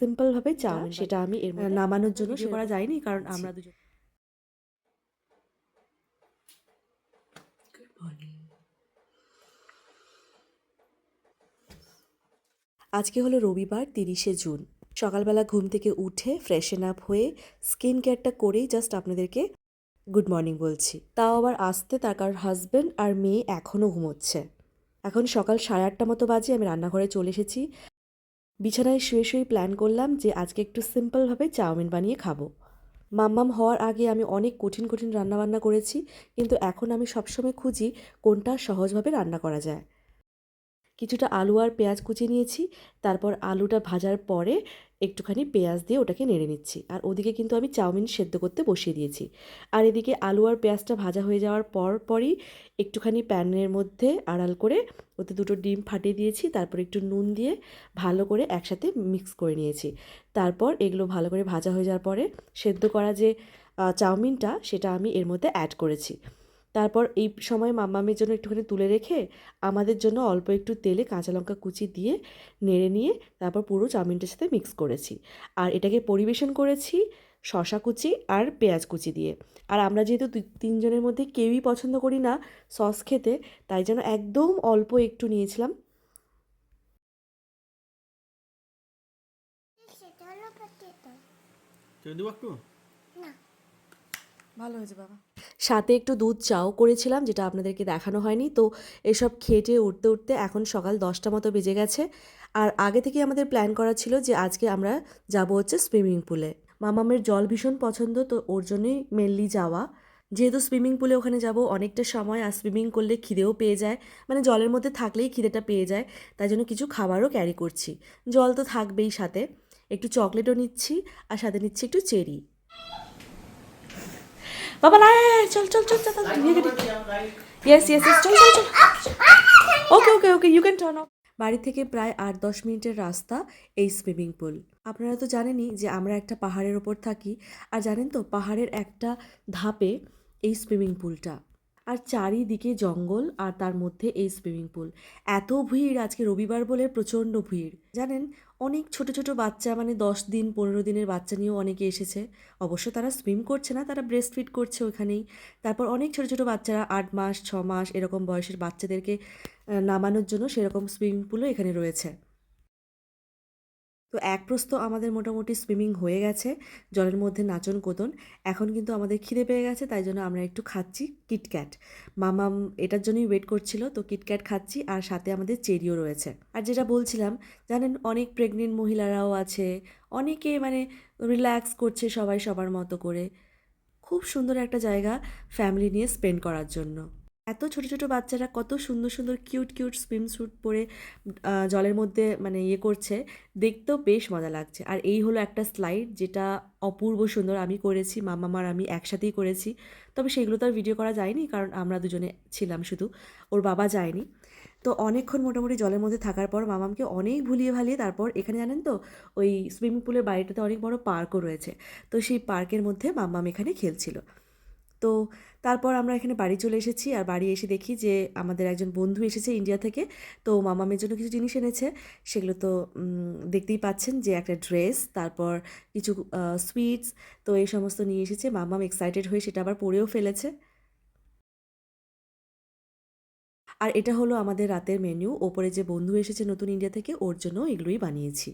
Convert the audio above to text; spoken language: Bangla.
সিম্পলভাবে চাউমিন সেটা আমি এর মধ্যে নামানোর জন্য সে করা যায়নি কারণ আমরা দুজন আজকে হলো রবিবার তিরিশে জুন। সকালবেলা ঘুম থেকে উঠে ফ্রেশন আপ হয়ে স্কিন কেয়ারটা করেই জাস্ট আপনাদেরকে গুড মর্নিং বলছি। তাও আবার আসতে তার কারণ হাজব্যান্ড আর মেয়ে এখনও ঘুমোচ্ছে। এখন সকাল সাড়ে আটটা মতো বাজে আমি রান্নাঘরে চলে এসেছি। বিছানায় শুয়ে শুয়ে প্ল্যান করলাম যে আজকে একটু সিম্পলভাবে চাউমিন বানিয়ে খাব। মাম্মাম হওয়ার আগে আমি অনেক কঠিন কঠিন রান্নাবান্না করেছি, কিন্তু এখন আমি সবসময় খুঁজি কোনটা সহজভাবে রান্না করা যায়। কিছুটা আলু আর পেঁয়াজ কুচি নিয়েছি, তারপর আলুটা ভাজার পরে একটুখানি পেঁয়াজ দিয়ে ওটাকে নেড়ে নিচ্ছি। আর ওদিকে কিন্তু আমি চাউমিন সেদ্ধ করতে বসিয়ে দিয়েছি। আর এদিকে আলু আর পেঁয়াজটা ভাজা হয়ে যাওয়ার পর পরই একটুখানি প্যানের মধ্যে আড়াল করে ওতে দুটো ডিম ফাটিয়ে দিয়েছি। তারপর একটু নুন দিয়ে ভালো করে একসাথে মিক্স করে নিয়েছি। তারপর এগুলো ভালো করে ভাজা হয়ে যাওয়ার পরে সেদ্ধ করা যে চাউমিনটা সেটা আমি এর মধ্যে অ্যাড করেছি। তারপর এই সময় মাম্মামের জন্য একটুখানি তুলে রেখে আমাদের জন্য অল্প একটু তেলে কাঁচা লঙ্কা কুচি দিয়ে নেড়ে নিয়ে তারপর পুরো চাউমিনটার সাথে মিক্স করেছি। আর এটাকে পরিবেশন করেছি শশা কুচি আর পেঁয়াজ কুচি দিয়ে। আর আমরা যেহেতু দুই- তিনজনের মধ্যে কেউই পছন্দ করি না সস খেতে তাই জন্য একদম অল্প একটু নিয়েছিলাম। দেবো একটু? না। ভালো হয়েছে বাবা। সাথে একটু দুধ চাও করেছিলাম, যেটা আপনাদেরকে দেখানো হয়নি। তো এসব খেটে উঠতে উঠতে এখন সকাল দশটা মতো বেজে গেছে। আর আগে থেকে আমাদের প্ল্যান করা ছিল যে আজকে আমরা যাব হচ্ছে সুইমিং পুলে মামামের জল ভীষণ পছন্দ, তো ওর জন্যই মেনলি যাওয়া। যেহেতু সুইমিং পুলে ওখানে যাব অনেকটা সময়, আর সুইমিং করলে খিদেও পেয়ে যায়। মানে জলের মধ্যে থাকলেই খিদেটা পেয়ে যায়, তাই জন্য কিছু খাবারও ক্যারি করছি। জল তো থাকবেই সাথে। একটু চকলেটও নিচ্ছি, আর সাথে নিচ্ছি একটু চেরি বাবা না চল চল চল চল ইয়েস ইয়েস ইয়েস চল চল চল। Okay okay okay you can turn off বাড়ি থেকে প্রায় আট দশ মিনিটের রাস্তা এই সুইমিং পুল আপনারা তো জানেনই যে আমরা একটা পাহাড়ের ওপর থাকি। আর জানেন তো পাহাড়ের একটা ধাপে এই সুইমিং পুলটা আর চারিদিকে জঙ্গল আর তার মধ্যে এই সুইমিং পুল এত ভিড় আজকে রবিবার বলে প্রচণ্ড ভিড়। জানেন, অনেক ছোট ছোট বাচ্চা মানে দশ দিন, পনেরো দিনের বাচ্চা নিয়েও অনেকে এসেছে। অবশ্য তারা সুইম করছে না, তারা ব্রেস্ট ফিট করছে ওখানেই। তারপর অনেক ছোট ছোট বাচ্চারা আট মাস, ছ মাস, এরকম বয়সের বাচ্চাদেরকে নামানোর জন্য সেরকম সুইমিং পুলও এখানে রয়েছে। তো এক প্রস্ত আমাদের মোটামুটি সুইমিং হয়ে গেছে, জলের মধ্যে নাচন কোতন। এখন কিন্তু আমাদের খিদে পেয়ে গেছে, তাই জন্য আমরা একটু খাচ্ছি কিটক্যাট মামাম এটার জন্যই ওয়েট করছিল, তো কিটক্যাট খাচ্ছি আর সাথে আমাদের চেরিও রয়েছে। আর যেটা বলছিলাম, জানেন অনেক প্রেগনেন্ট মহিলারাও আছে, অনেকে মানে রিল্যাক্স করছে সবাই সবার মতো করে। খুব সুন্দর একটা জায়গা ফ্যামিলি নিয়ে স্পেন্ড করার জন্য। এত ছোট ছোট বাচ্চারা কত সুন্দর সুন্দর কিউট কিউট সুইম স্যুট পরে জলের মধ্যে মানে ইয়ে করছে, দেখতেও বেশ মজা লাগছে। আর এই হলো একটা স্লাইড যেটা অপূর্ব সুন্দর আমি করেছি মামামার আমি একসাথেই করেছি। তবে সেগুলো তো আর ভিডিও করা যায়নি কারণ আমরা দুজনে ছিলাম শুধু, ওর বাবা যায়নি। তো অনেকক্ষণ মোটামুটি জলের মধ্যে থাকার পর মামামকে অনেক ভুলিয়ে ভালিয়ে তারপর এখানে জানেন তো, ওই সুইমিং পুলের বাড়িটাতে অনেক বড় পার্কও রয়েছে। তো সেই পার্কের মধ্যে মাম্মাম এখানে খেলছিল। তো তারপর আমরা এখানে বাড়ি চলে এসেছি। আর বাড়ি এসে দেখি যে আমাদের একজন বন্ধু এসেছে ইন্ডিয়া থেকে। তো মামামের জন্য কিছু জিনিস এনেছে। সেগুলো তো দেখতেই পাচ্ছেন যে একটা ড্রেস, তারপর কিছু সুইটস, তো এই সমস্ত নিয়ে এসেছে। মামাম এক্সাইটেড হয়ে সেটা আবার পরেও ফেলেছে। আর এটা হলো আমাদের রাতের মেনু। ওপরে যে বন্ধু এসেছে নতুন ইন্ডিয়া থেকে, ওর জন্য এগুলোই বানিয়েছি।